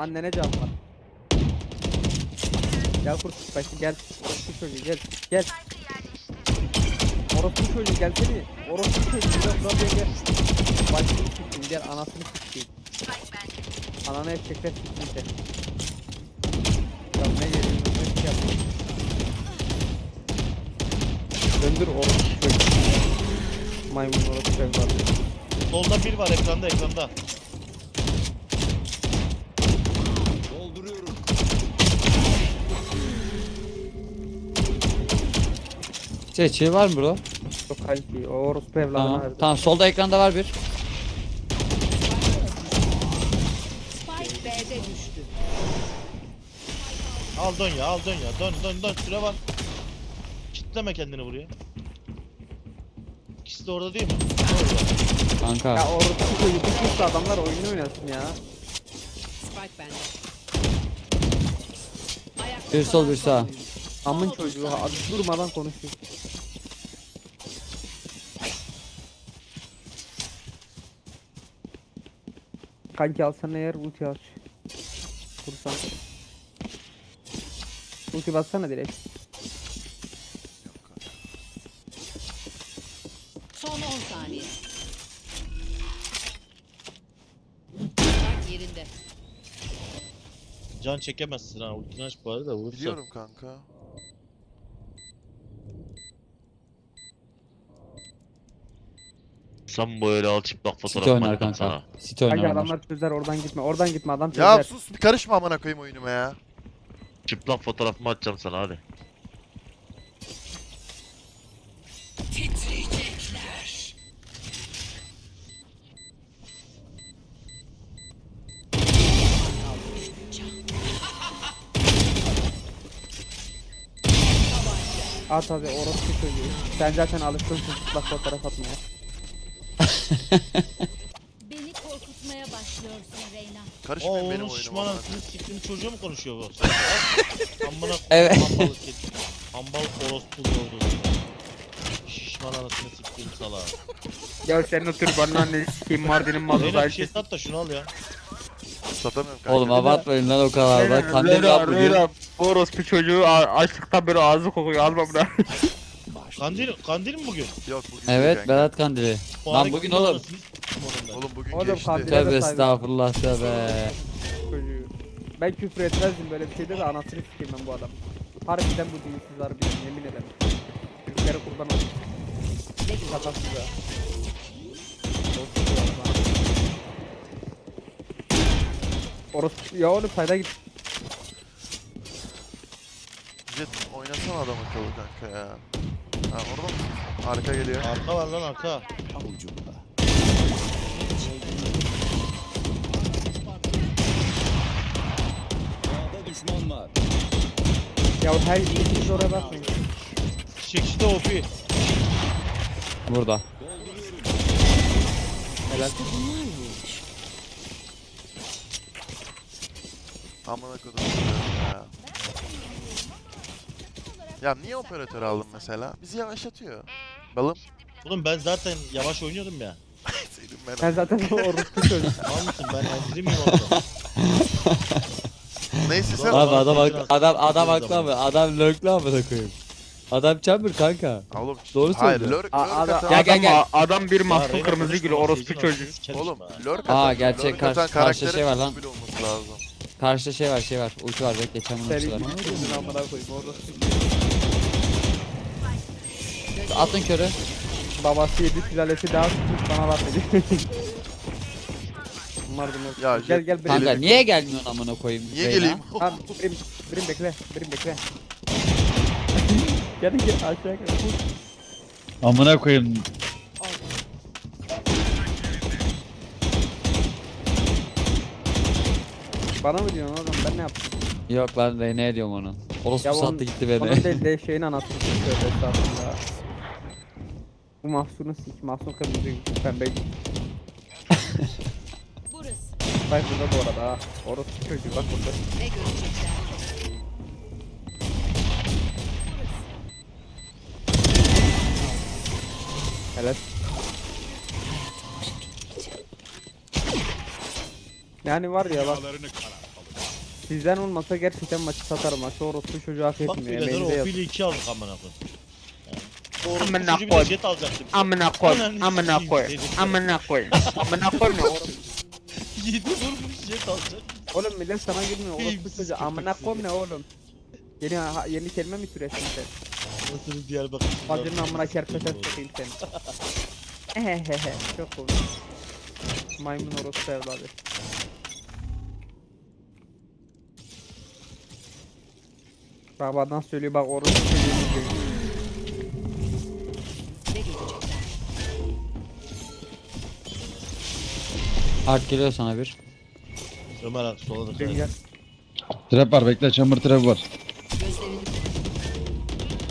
Annene can var. Gel kurt başlı gel. Orospu çocuğu gel. Gel. Orospu çocuğu gelsene. Orospu çocuğu gel buraya gel. Başını siktin gel anasını siktin. Ananı erkekler siktin sen. Ya ne yerin ne şey yapma. Döndür orospu çocuğu. Maymun orospu evladı. Solda bir var ekranda ekranda. Şey, şey var mı bro? Çok kaliteli. O orospu evladına Tamam. verdi. Tamam solda ekranda var bir. Spike B'de düştü. Al dön ya al dön ya dön dön dön süre var. Kitleme kendini buraya. İkisi de orada değil mi? Orada. Kanka. Ya orospu çocuğu tutmuşsa adamlar oyunu oynasın ya. Spike bende. Ayakta Bir sol kalan bir son sağ. oyuncu. Amın çocuğu saniye. durmadan konuşuyor. Kanki alsana eğer ulti aç. Kursan. Ulti bassana direkt. Son 10 saniye. Spike yerinde. Can çekemezsin ha. Ultini aç bari de vurursa. Biliyorum kanka. Sen böyle al çıplak fotoğraf City oynar kanka. sana. City oynar Kanki onlar. adamlar çözer oradan gitme. Oradan gitme adam çözer. Ya sus bir karışma amına koyayım oyunuma ya. Çıplak fotoğrafımı atacağım sana hadi. At hadi orospu çocuğu. Sen zaten alışkınsın çıplak fotoğraf atmaya. Beni korkutmaya başlıyorsun Reyna. Karışmayın benim onun oyunuma. şişman amına koyayım. siktim çocuğu mu konuşuyor bu? Amına koyayım Evet. hambalı kedi. Hambal orospu oldu. Şişman anasını siktim salağa. Ya senin o türbanın annesi sikeyim Mardin'in malı Zeynep bir da şey sat da şunu al ya. Satamıyorum kanka. Oğlum abartmayın lan o kadar bak. Kandil yap bugün. Bu orospu çocuğu a- açlıktan böyle ağzı kokuyor alma bunu. Kandil, kandil mi bugün? Yok bugün Evet değil Berat Kandili. Bu Lan bugün mi oğlum. anasını kanka. Oğlum bugün Oğlum geçti. kandil- Tövbe estağfurullah tövbe. çocuğu. Ben küfür etmezdim böyle bir şeyde de anasını sikeyim ben bu adam. Harbiden bu dinsiz harbiden yemin ederim. Türklere kurban olsun. Şakasız ya. Orospu ya adam. Orospu ya oğlum sayda git. Jet oynasana adam akıllı kanka ya. Ha orada mı? Arka geliyor. Arka var lan arka. Avucumda. Sağda düşman var. Ya her ikiniz oraya bakmayın. Çekişte OP. Burada. Helal. Amına kodum ya. Ya niye operatör aldın mesela? Bizi yavaşlatıyor. Balım. Oğlum ben zaten yavaş oynuyordum ya. Senin ben. Sen zaten orospu çocuk. Mal mısın ben endiri miyim orada? Neyse sen. Abi adam haklı. Adam adam haklı abi. Adam lurklu amına koyayım. Adam chamber kanka. Oğlum. Doğru Hayır söylüyor. lurk A- lurk adam, atan. Gel, gel, gel. adam bir Ya Reyna kırmızı gül orospu çocuğu. Oğlum lurk Aa, atan. gerçek lurk karşı- atan karşı karakterin şey var lan. mobil olması lazım. Karşıda şey var şey var. Ulti var bek geçen bunun Seni ultisi var. gitsin amına koyayım orospu. Atın körü. Babası yedi sülalesi daha tutmuş bana laf ediyor. Umarım yok. Ya, gel jet- gel Kanka Brim. niye gelmiyorsun amına koyayım? Niye Reyna? geleyim? Tamam Brim, Brim bekle. Brim bekle. gel gel aşağı gel. Amına koyayım. Bana mı diyorsun oğlum ben ne yaptım? Yok ben Reyna'ya diyorum onu. Orospu sattı gitti beni. Onun değil de şeyin anasını sikiyor estağfurullah. Bu mahsunu sik. Mahsun kırmızı pembe. Burası. Bak burada bu arada ha. Orospu çocuğu bak burada. Ne görecekler? Helal. Yani var ya bak Sizden olmasa gerçekten maçı satarım. Maçı orospu çocuğu hak Bak birader Emeğinize o yazık. pili 2 aldık amına koyayım. Doğru. Amına Amına koy. jet alacaktım. Amına koy. Ananı Amına sikeyim koy. seni. Amına koy. Amına koy ne oğlum? 7 vurmuş jet alacak. Oğlum millet sana gülmüyor. Orospu Keyifsiz çocuğu. köpek Amına koy ne oğlum? Yeni ha- yeni kelime mi türettin sen? Nasıl Diyarbakır. Bacının amına kerpeten sokayım seni. Ehehehe. Çok komik. Maymun orospu evladı. Nasıl söylüyor bak orospu çocuğu diyor. Art geliyor sana bir. Ömer abi sola da Dünya Trap var bekle chamber trap var.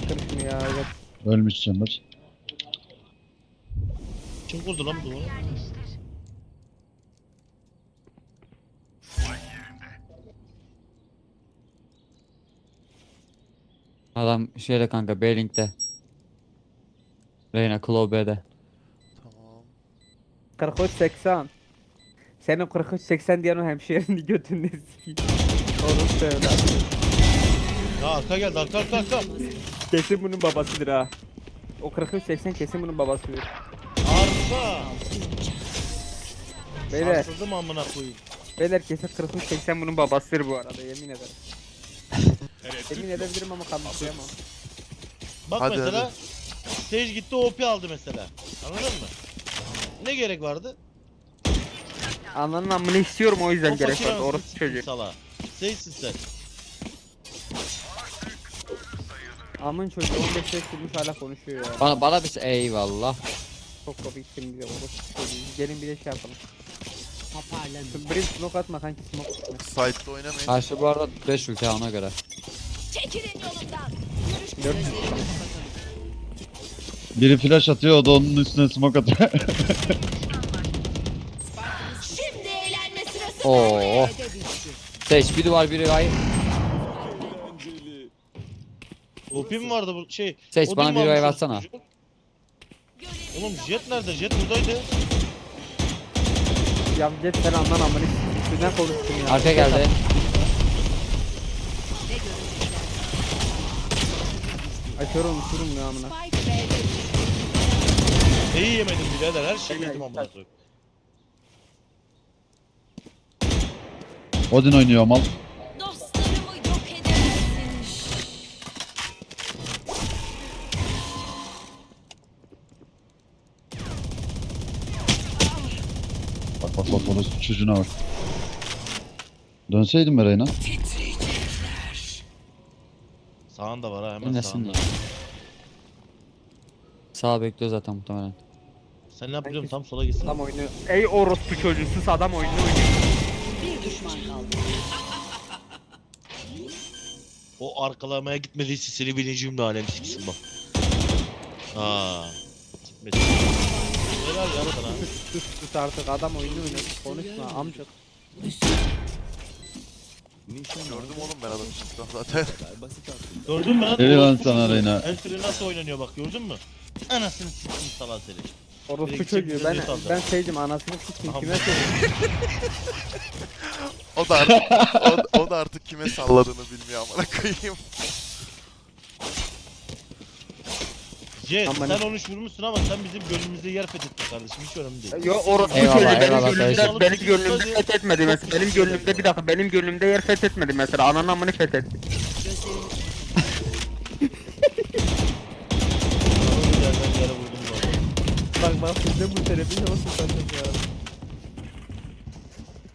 Kırışmıyor ya. Evet. Ölmüş chamber. Kim kurdu lan bu duvarı? Adam şeyde kanka B-Link'te. Reyna Claw B'de. Tamam. 43 80. Senin 43 80 diyen o hemşehrini götünde sikeyim. Orospu evladı. Ya arka geldi arka arka arka. Kesin bunun babasıdır ha. O 43 80 kesin bunun babasıdır. Arka. Beyler, Sarsıldım amına koyayım. beyler kesin 43 80 bunun babasıdır bu arada yemin ederim. yemin edebilirim ama kanıtlayamam. Bak Hadi, mesela Sage gitti OP aldı mesela. Anladın mı? Ne gerek vardı? Ananın amını istiyorum o yüzden O gerek var. sikeyim çocuğu. Sala. Sage'sin sen. Amın çocuğu 15 yaş kurmuş hala konuşuyor ya. Bana, bana bir eyvallah. Çok komiksin bize orospu çocuğu. Gelin bir de şey yapalım. Şu Brim smoke atma kanki smoke atma. Side'da oynamayın. Karşı bu arada 5 ülke ona göre. Çekilin yolumdan. Gözlerini kapatalım. Biri flash atıyor o da onun üstüne smoke atıyor. Oo. Seç bir duvar biri ay. Mi vardı bu şey? Seç, o bana bir o atsana. Oğlum Jet nerede? Jet buradaydı. Ya geç sen anlan sikeyim. Üstünden konuştun ya. Arka geldi. Açıyorum uçurum ya amına. Neyi yemedim birader? Her şeyi yedim amına koyayım. Odin oynuyor mal. Dostlarımı yok edemezsin. Bak bak bak orası çocuğuna bak. Dönseydim be Reyna. Sağında var ha hemen Yine sağında. Sağ bekliyor zaten muhtemelen. Sen ne yapıyorsun? Tam sola gitsin. Adam oynuyor. Ey orospu çocuğu sus adam oynuyor. Bir düşman kaldı. O arkalamaya gitmediyse seni bineceğim de alem siksin bak. Aa. Gitmedi. Helal yaradan ha. Sus sus artık adam oynuyor oynuyor. Konuşma. Nişan Gördüm oğlum ben adamı çıktım zaten. Gördün mü lan? Helal sana. Reyna. El nasıl oynanıyor bak gördün mü? Anasını sikeyim salak seni. Orospu çocuğu ben aldı. ben sevdim anasını sikeyim Tamam. kime söyleyeyim. O da artık, o, o da artık kime salladığını bilmiyor amına koyayım. Jet Aman sen ne- 13 vurmuşsun ama sen bizim gönlümüzde yer fethettin kardeşim hiç önemli değil. Yo orospu Eyvallah, çocuğu benim eyvallah gönlümde kardeşim. benim gönlümde fethetmedi mesela. Benim gönlümde bir dakika benim gönlümde yer fethetmedi mesela. Ananın amını fethetti. Gözlerini Doğru yerden yere vurdum sizde bu terapi olsun sandım ya.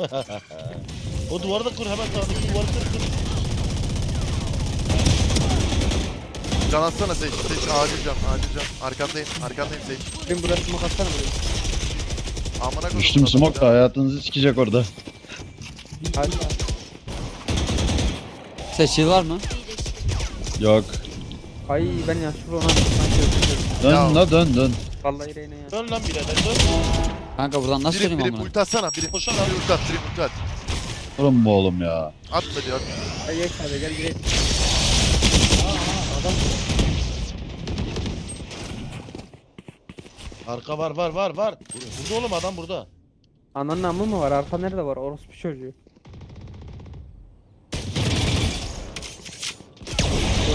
O duvarı da kur hemen sağdaki duvarı kır kır. Can atsana Sage. Sage acil can, acil can. Arkandayım, arkandayım Sage. Benim burası smoke atsana buraya. Amına koydum. Düştüm smoke da ya. hayatınızı sikecek orada. Hadi. Seç yıl var mı? Yok. Ay ben yanlışlıkla ona. Dön Ya. la dön dön. Vallahi Reyna ya. Dön lan birader dön. Kanka buradan nasıl Direkt döneyim biri amına? ulti atsana. Biri Koşan abi. biri ulti at. Biri ulti at. Oğlum bu oğlum ya. Atma diyor. Hadi geç abi gel girelim. Adam Arka var var var var. Burada oğlum adam burada. Ananın amı mı var? Arka nerede var? Orospu çocuğu.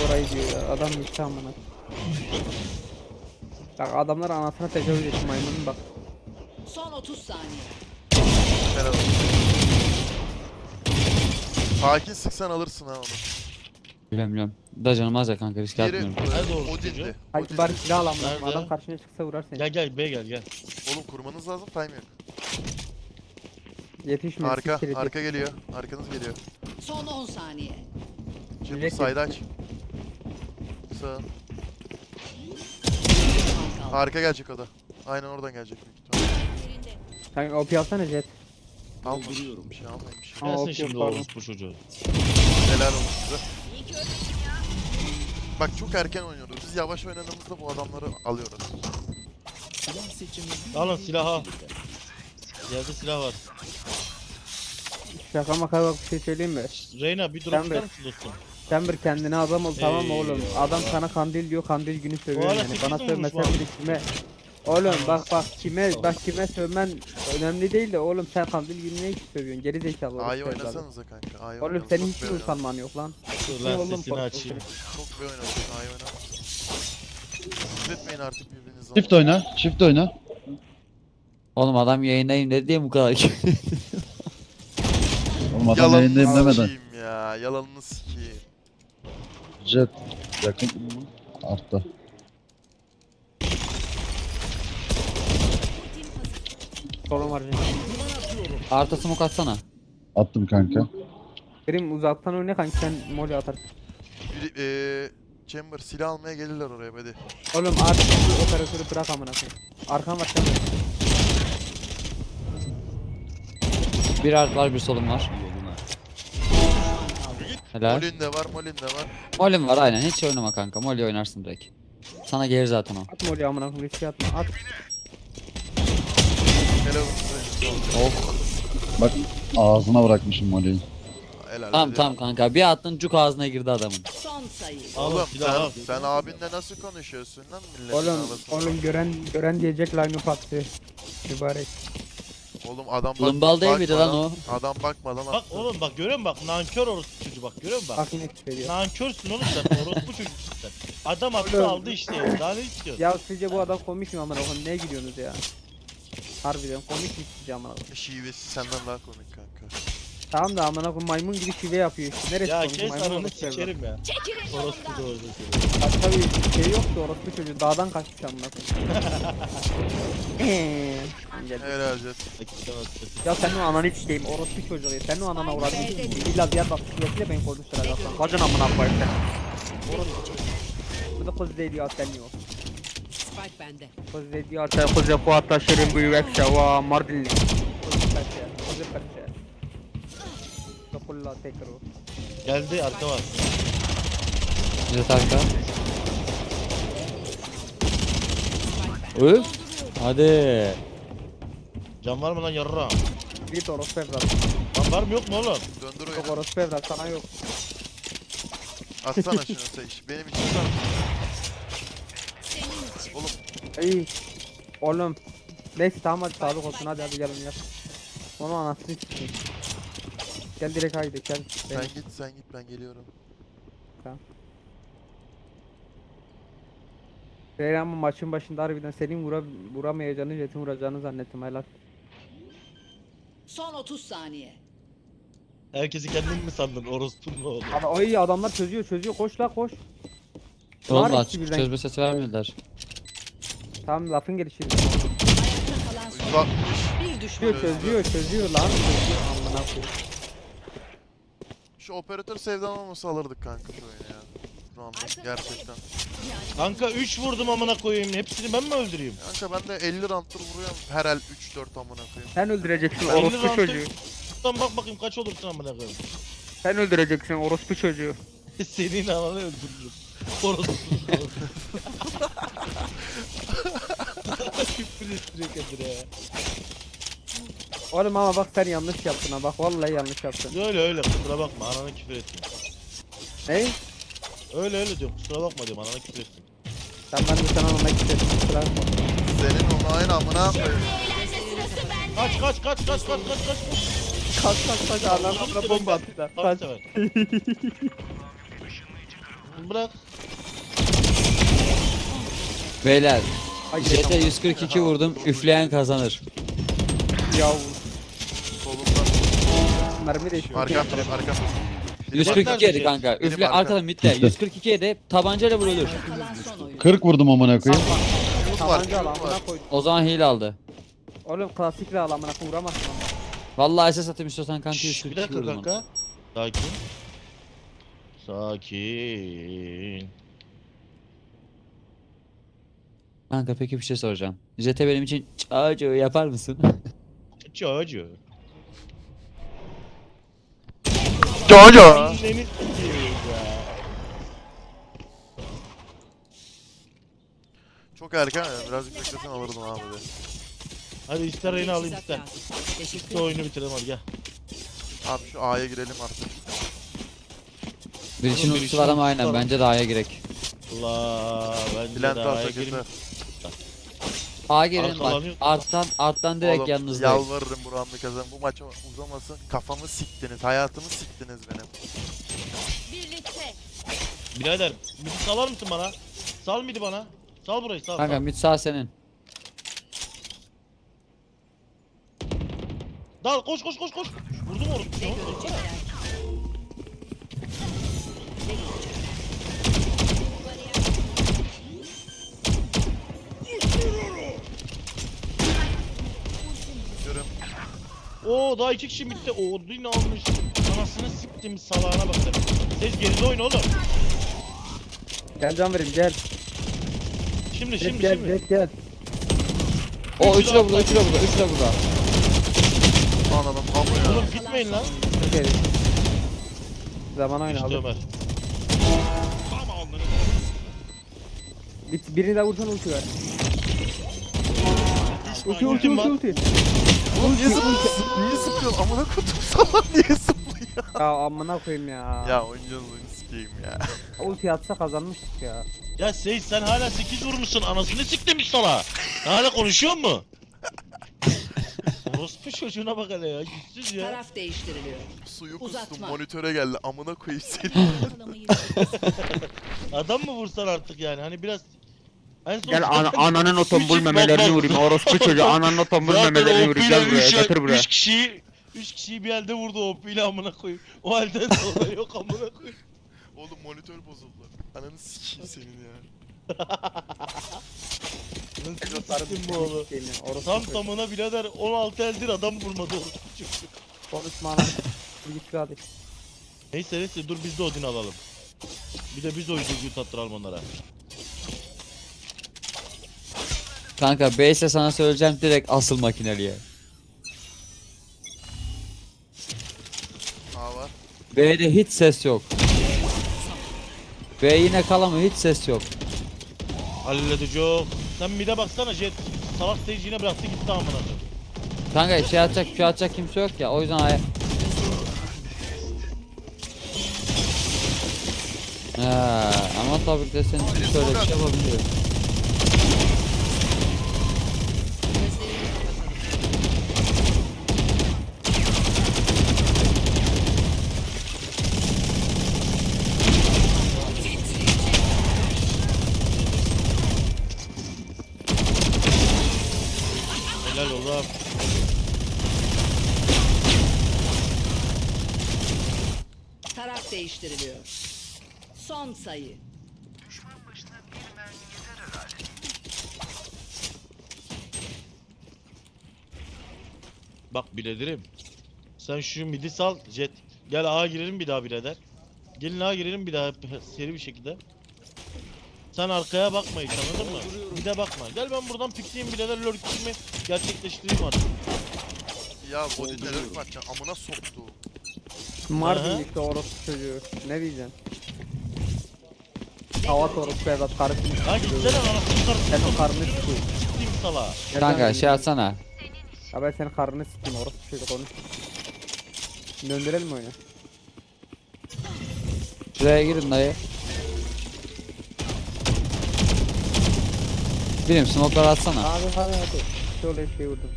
Orayı diyor ya. Adam gitti amına. Bak adamlar anasına tecavüz etti maymunun bak. Son 30 saniye. Helal olsun. Sakin sıksan alırsın ha onu. Biliyorum biliyorum. Da canım az ya kanka riske Diğeri atmıyorum. Nerede o Odin'di. çocuğu? Hadi Odin. bari silah al amına. Nerede? Adam karşına çıksa vurar seni. Gel gel B gel gel. Oğlum kurmanız lazım time yok. Yetişmiyor. Arka, siktir et. arka geliyor. Arkanız geliyor. Son 10 saniye. Şimdi Direkt side aç. Sağ. Bir. Arka gelecek o da. Aynen oradan gelecek büyük ihtimalle. Sen OP alsana jet. Alma. Dolduruyorum. Bir şey almaymış. Aa, Gelsin okey, şimdi pardon. orospu çocuğu. Helal olsun size. İyi ki öldün ya. Bak çok erken oynuyoruz. Biz yavaş oynadığımızda bu adamları alıyoruz. Silah seçimi. Alın silahı al. Yerde silah var. Şaka maka bak bir şey söyleyeyim mi? Reyna bir Ben tutar de- mısın dostum? Sen bir kendine adam ol tamam mı oğlum? Adam sana kandil diyor kandil günü sövüyor yani. sekiz Bana mi sövmesen vurmuş bile kime? Oğlum bak bak kime bak kime sövmen önemli değil de oğlum sen kandil günü ne sövüyorsun? Geri zekalı. A'yı evladı. oynasanıza kanka. A'yı Oğlum senin çok hiç bir oynadım. utanman yok lan? Dur lan oğlum sesini korktu açayım. Çok bir oynadım. A'yı oynadım. Üretmeyin artık birbirinizi. Shift oyna. Shift oyna. Oğlum adam yayındayım dedi diye bu kadar. Oğlum adam yayındayım Yalanını demeden. sikeyim ya. Yalanını sikeyim. Jet. Yakın. Artta. Sorun var canım. Artı smoke atsana. Attım kanka. Benim uzaktan oyna kanki sen atarsın. Biri, eee Chamber silah almaya gelirler oraya hadi. Oğlum artık bu operatörü bırak amına koyayım. Arkan var de. Bir art var bir solum var. Helal. Molin de var, Molin de var. Molim var aynen hiç oynama kanka. Molly oynarsın direkt. Sana gelir zaten o. At moli amına koyayım riske atma at. Helal olsun. Oh. Bak ağzına bırakmışım Molly'yi. Helal. Tamam tamam kanka. Bir attın cuk ağzına girdi adamın. Son sayı. Alın Oğlum sen, sen abinle nasıl konuşuyorsun lan milletin Oğlum arasında? oğlum gören gören diyecek line up attı. Mübarek. Oğlum adam bak, Lumbal değil miydi lan bakmadan- o? Adam bakmadan Bak attı. oğlum bak görüyor musun bak nankör orospu çocuğu bak görüyor musun bak. Bak yine küfür ediyor. Nankörsün oğlum sen orospu çocuğusun sen. Adam attı Oğlum. aldı işte ya. Daha ne istiyorsun? Ya sizce bu adam komik mi amına koyayım? Neye gülüyorsunuz ya? Harbiden komik mi sizce amına koyayım? Şivesi senden daha komik kanka. Tamam da amına koyayım maymun gibi şive yapıyor işte. Neresi Ya kes ananı ya. sikerim ya. Orospu doğru söylüyor. Başka bir şey yoktu orospu çocuğu. Dağdan kaçmış amına koyayım. Eee, Gel. Helal Jet. Ya senin o ananı sikeyim orospu çocuğu. Senin o anana uğradın. İlla diğer bak sürekli beni konuşturacak lan. Kocun amına koyayım sen. Orospu. Bu da kız değil ya sen yok. Spike bende. Kız dedi ya sen kız yapı hatta şirin bu yuvekse va mardinli. Kız kaçı. Kız kaçı. Dokulla tekrar o. Geldi arka var. Jet arka. Öf. Hadi. Can var mı lan yarra? Git orospu evlat. Lan var mı yok mu oğlum? Döndür Yok oyunu. orospu evlat sana yok. Atsana şunu seç. Benim için için. Oğlum İyi. Oğlum. Neyse tamam hadi sağlık olsun hadi hadi gelin yap. Onu anasını sikeyim. Gel direkt haydi gel. sen git sen git ben geliyorum. Reyhan bu maçın başında harbiden senin vura, vuramayacağını jetin vuracağını zannettim helal. Son 30 saniye. Herkesi kendin mi sandın orospunun oğlu? Abi ay adamlar çözüyor çözüyor koş la koş. Oğlum birden. çözme sesi vermediler. Tamam lafın gelişi. Ayakta kalan son. 160. Bir düşman Çözüyor çözüyor çözüyor lan çözüyor amına koyayım. Şu operatör sevdan olmasa alırdık kanka şu oyunu ya. Şu anda gerçekten. Kanka 3 vurdum amına koyayım. Hepsini ben mi öldüreyim? Kanka ben de 50 round'dur vuruyorum. Her el 3-4 amına koyayım. Sen öldüreceksin orospu çocuğu. Lan bak bakayım kaç olursun amına koyayım. Sen öldüreceksin orospu çocuğu. Senin ananı öldürürüm. Orospu. Küfür ettiriyor ya. Oğlum ama bak sen yanlış yaptın ha bak vallahi yanlış yaptın. Öyle öyle kusura bakma anana küfür ettim. Ne? Öyle öyle diyorum kusura bakma diyorum anana küfür ettim. Sen ben de sana ona istedim. Kusura bakma. Senin onayın amına koyayım. Bende. Kaç kaç kaç kaç kaç kaç kaç. Kaç kaç kaç anlamına bomba attılar. Kaç Kaç. Bırak. Beyler. JT 142 vurdum. Üfleyen kazanır. Ya. Mermi de Arkan taraf arkan taraf. Biri 142 nerede yedi şey? kanka. Benim Üfle arka. arkadan mitte. 142 yedi. Tabancayla vurulur. Kalan son oyun. 40 vurdum amına koyayım. Var. tabanca al var. amına koy. O zaman hile aldı. Oğlum klasikle al amına koy vuramazsın. Vallahi SS atayım istiyorsan kanka Şşş, 142 bir dakika vurdum. kanka. Sakin. Sakin. Kanka peki bir şey soracağım. JT benim için çocuğu yapar mısın? Çocuğu. Jojo. Sikeyim ya. Çok erken ya. Birazcık beklesen alırdım abi de. Hadi ister reyna alayım ister. Teşekkür İşte oyunu bitirelim hadi gel. Abi şu A'ya girelim artık. bir için Oğlum, bir ultisi var ama aynen bence daha girek. Allah ben de Bülent daha alsa gireyim. kötü. A gelin bak. Arkalanıyor. Arttan arttan direkt Oğlum, yanınızdayım. Yalvarırım bu roundu kazan. Bu maç uzamasın. Kafamı siktiniz. Hayatımı siktiniz benim. Birlikte. Birader midi salar mısın bana? Sal midi bana. Sal burayı sal. Kanka sal. mid sağ senin. Dal koş koş koş koş. Vurdum onu. Ne görecekler? Oo daha iki kişi. Oo dün almış. Anasını siktim salağına bak sen. Siz geride oyna oğlum. Gel can vereyim gel. Şimdi Gel şimdi gel şimdi. gel gel. O Üçlü 3 de burada. 3 de burada, 3 de burada. Anladım. Tam ya. Oğlum gitmeyin lan. Gel. Zaman oyna İşte abi. Ömer. Bir, birini de vursan ulti ver. Ulti ulti ulti ulti. Oğlum niye zıplıyorsun? Niye zıplıyorsun? Amına kutum sana niye zıplıyor? Ya amına koyayım ya. Ya oynayacağız oyunu sikeyim ya. Ulti atsa kazanmıştık ya. Ya Seyit sen hala 8 vurmuşsun anasını siktim sala. Hala konuşuyor mu? Orospu çocuğuna bak hele ya yüzsüz ya. Taraf değiştiriliyor. Suyu kustum Uzatma. monitöre geldi. Amına koyayım seni. Adam mı vursan artık yani hani biraz en son Gel ana, ananın o tombul Üç- memelerini bak. vurayım. Orospu çocuğu ananın o tombul memelerini vurayım. Gel buraya getir buraya. 3 kişiyi 3 kişiyi bir elde vurdu OP ile amına koyayım. O halden sonra yok amına koyayım. Oğlum monitör bozuldu. Ananı sikeyim senin ya. Nasıl siktim bu oğlu? Orası Tam tamına birader 16 eldir adam vurmadı orospu çocuğu. Konuşma lan. Git hadi. Neyse neyse dur biz de Odin alalım. Bir de biz o yüzüğü tattıralım onlara. Kanka B'se sana söyleyeceğim direkt asıl makineliye. A var. B'de hiç ses yok. B yine kalamıyor hiç ses yok. Halledeceğim. Sen bir de baksana Jet. Salak yine bıraktı gitti amına koyayım. Kanka şey atacak, şey atacak kimse yok ya. O yüzden. Ha, ama tabii ki de senin şöyle bir şey yapabiliyor. Gözlerini kapatalım. Helal oğlum. Taraf değiştiriliyor. Son sayı. Bak biledirim. Sen şu midi sal Jet. Gel A'ya girelim bir daha birader. Gelin A'ya girelim bir daha seri bir şekilde. Sen arkaya bakma hiç anladın mı? Bir de bakma. Gel ben buradan pikleyeyim birader lurkimi gerçekleştireyim artık. Ya body terör maçı amına soktu. Mardin Aha. işte orospu çocuğu. Ne diyeceksin? Hava orospu evlat karısını Lan sikeyim. gitsene anasını Sen karısını o karnını sikeyim. s**eyim sala. Kanka lan, şey atsana. Ya ben senin karnını sikeyim orospu çocuğu konuş. Döndürelim oyunu. Şuraya girin dayı. Birim smoke'ları atsana. Hadi hadi hadi. Şöyle bir şey vurdum.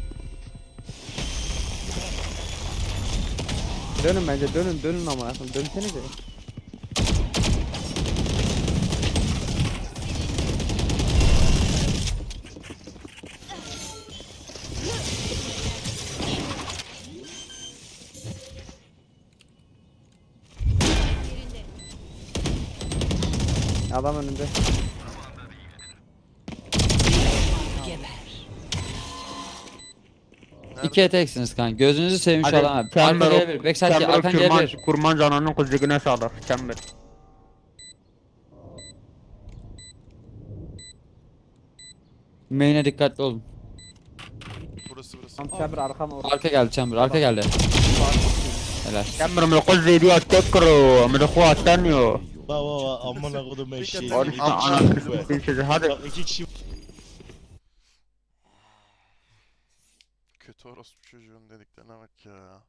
Dönün bence dönün dönün ama dönsenize. adam önünde. İki eteksiniz kan. Gözünüzü seveyim şu Hadi, adama. Arka Kember, gelebilir. Backside gel. Arkan kurman, gelebilir. kurman canının kuzluğuna sağlar. Kember. Main'e dikkatli olun. Burası burası. Tam chamber arkam orada. Arka geldi chamber. Arka geldi. Helal. Kember, mülkuzluğu diyor, tekkuru. Mülkuzluğu atlanıyor. Bak bak bak amına kodum eşeği. Bak iki kişi bu. Hadi. Bak kişi Kötü orospu çocuğun dediklerine bak ya.